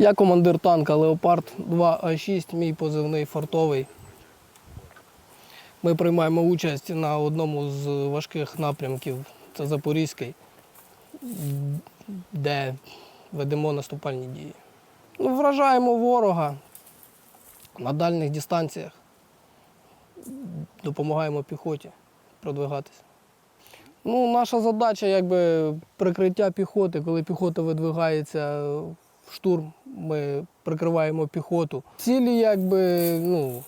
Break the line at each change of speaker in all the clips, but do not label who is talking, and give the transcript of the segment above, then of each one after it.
Я командир танка Леопард 2А6, мій позивний фортовий. Ми приймаємо участь на одному з важких напрямків, це Запорізький, де ведемо наступальні дії. Ну, вражаємо ворога на дальніх дистанціях, допомагаємо піхоті продвигатися. Ну, наша задача якби прикриття піхоти, коли піхота видвигається штурм, ми прикриваємо піхоту. Цілі якби, ну,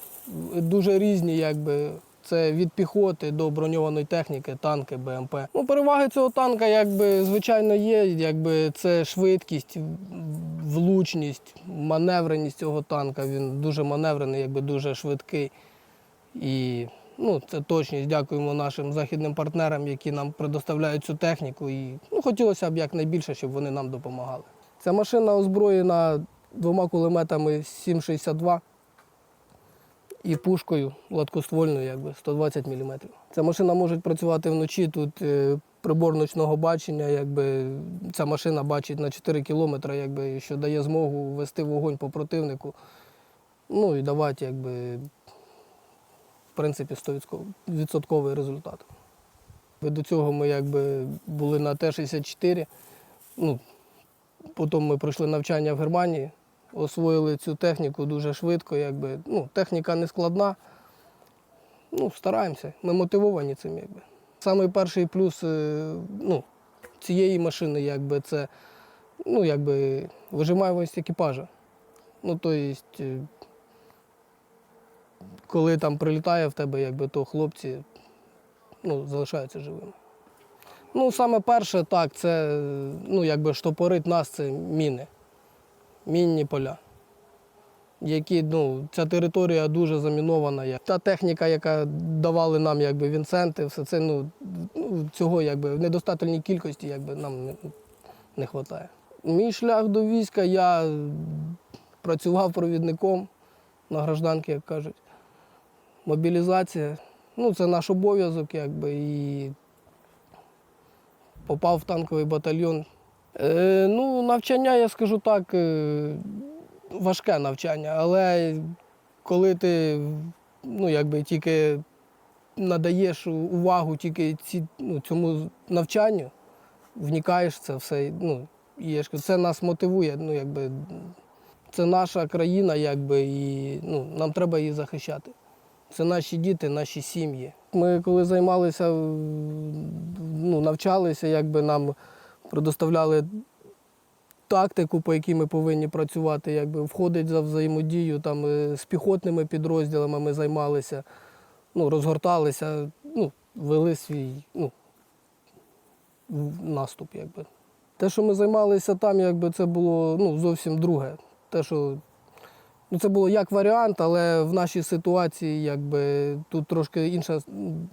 дуже різні, якби. Це від піхоти до броньованої техніки, танки, БМП. Ну, переваги цього танка, якби, звичайно, є. Якби це швидкість, влучність, маневреність цього танка. Він дуже маневрений, якби дуже швидкий. І ну, це точність. Дякуємо нашим західним партнерам, які нам предоставляють цю техніку. І ну, хотілося б якнайбільше, щоб вони нам допомагали. Ця машина озброєна двома кулеметами 7,62 і пушкою гладкоствольною, якби 120 мм. Ця машина може працювати вночі. Тут е, прибор ночного бачення, якби ця машина бачить на 4 кілометри, якби, що дає змогу вести вогонь по противнику. Ну і давати, якби, в принципі, 100% результат. До цього ми якби були на Т-64. Ну, потім ми пройшли навчання в Германії, освоїли цю техніку дуже швидко. Якби. Ну, техніка не складна. Ну, стараємося. Ми мотивовані цим. Якби. Самий перший плюс е, ну, цієї машини якби, це ну, якби, вижимаємость екіпажа. Ну, то есть, е, коли там прилітає в тебе, якби, то хлопці ну, залишаються живими. Ну, саме перше, так, це ну, якби штопорить нас це міни, мінні поля. Які, ну, ця територія дуже замінована. Та техніка, яка давали нам якби, Вінценти, все це ну, ну, цього якби, в недостатній кількості якби, нам не, не вистачає. Мій шлях до війська я працював провідником на гражданки, як кажуть. Мобілізація. Ну, це наш обов'язок, якби, і попав в танковий батальйон. Е, ну, навчання, я скажу так, е, важке навчання, але коли ти ну, якби, тільки надаєш увагу тільки ці, ну, цьому навчанню, вникаєш це все. Ну, це нас мотивує. Ну, якби, це наша країна, якби, і ну, нам треба її захищати. Це наші діти, наші сім'ї. Ми коли займалися, ну, навчалися, якби нам предоставляли тактику, по якій ми повинні працювати, якби входить за взаємодію там, е, з піхотними підрозділами ми займалися, ну, розгорталися, ну, вели свій ну, наступ. Якби. Те, що ми займалися там, якби це було ну, зовсім друге. Те, що Ну, це було як варіант, але в нашій ситуації якби, тут трошки інша,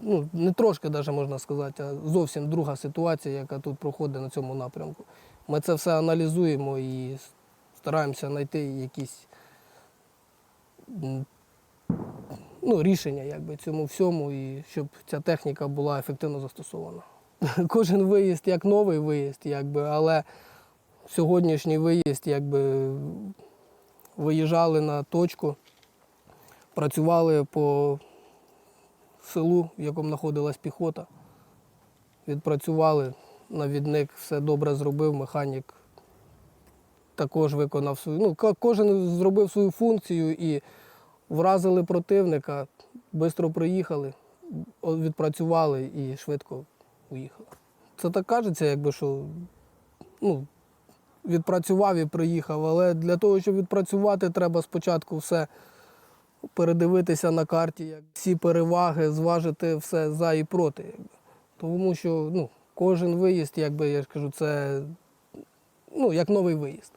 ну не трошки навіть можна сказати, а зовсім друга ситуація, яка тут проходить на цьому напрямку. Ми це все аналізуємо і стараємося знайти якісь ну, рішення якби, цьому всьому, і щоб ця техніка була ефективно застосована. Кожен виїзд як новий виїзд, якби, але сьогоднішній виїзд якби, виїжджали на точку, працювали по селу, в якому знаходилась піхота. Відпрацювали, навідник все добре зробив, механік також виконав свою. Ну, кожен зробив свою функцію і вразили противника, швидко приїхали, відпрацювали і швидко уїхали. Це так кажеться, якби що ну, відпрацював і приїхав. Але для того, щоб відпрацювати, треба спочатку все передивитися на карті, як всі переваги, зважити все за і проти. Тому що ну, кожен виїзд, якби я ж кажу, це ну, як новий виїзд.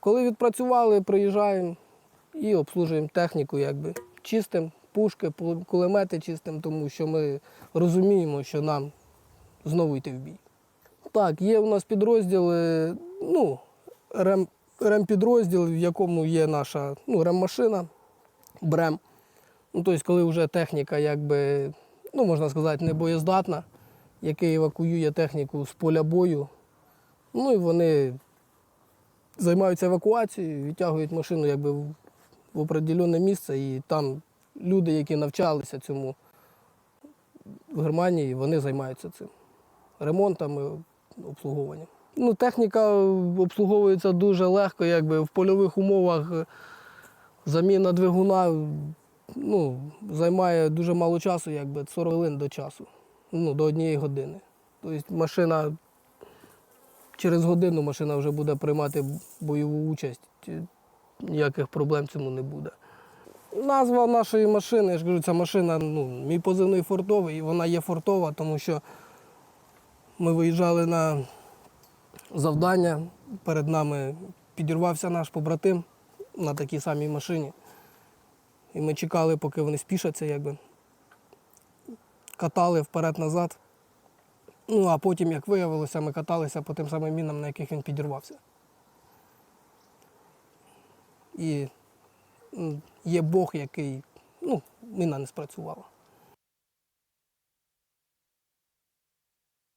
Коли відпрацювали, приїжджаємо і обслужуємо техніку, якби чистим, пушки, кулемети чистим, тому що ми розуміємо, що нам знову йти в бій. Так, є у нас підрозділи, ну, рем, ремпідрозділ, в якому є наша ну, реммашина, брем. Ну, тобто, коли вже техніка, якби, ну, можна сказати, не боєздатна, який евакуює техніку з поля бою. Ну і вони займаються евакуацією, відтягують машину якби в, определене місце, і там люди, які навчалися цьому в Германії, вони займаються цим. Ремонтом, і обслуговуванням. Ну, техніка обслуговується дуже легко, якби в польових умовах е, заміна двигуна ну, займає дуже мало часу, якби 40 хвилин до часу, ну, до однієї години. Тобто машина через годину машина вже буде приймати бойову участь. Ніяких проблем цьому не буде. Назва нашої машини, я ж кажу, ця машина, ну, мій позивний фортовий, і вона є фортова, тому що ми виїжджали на завдання, перед нами підірвався наш побратим на такій самій машині. І ми чекали, поки вони спішаться, якби. Катали вперед-назад. Ну, а потім, як виявилося, ми каталися по тим самим мінам, на яких він підірвався. І є Бог, який, ну, міна не спрацювала.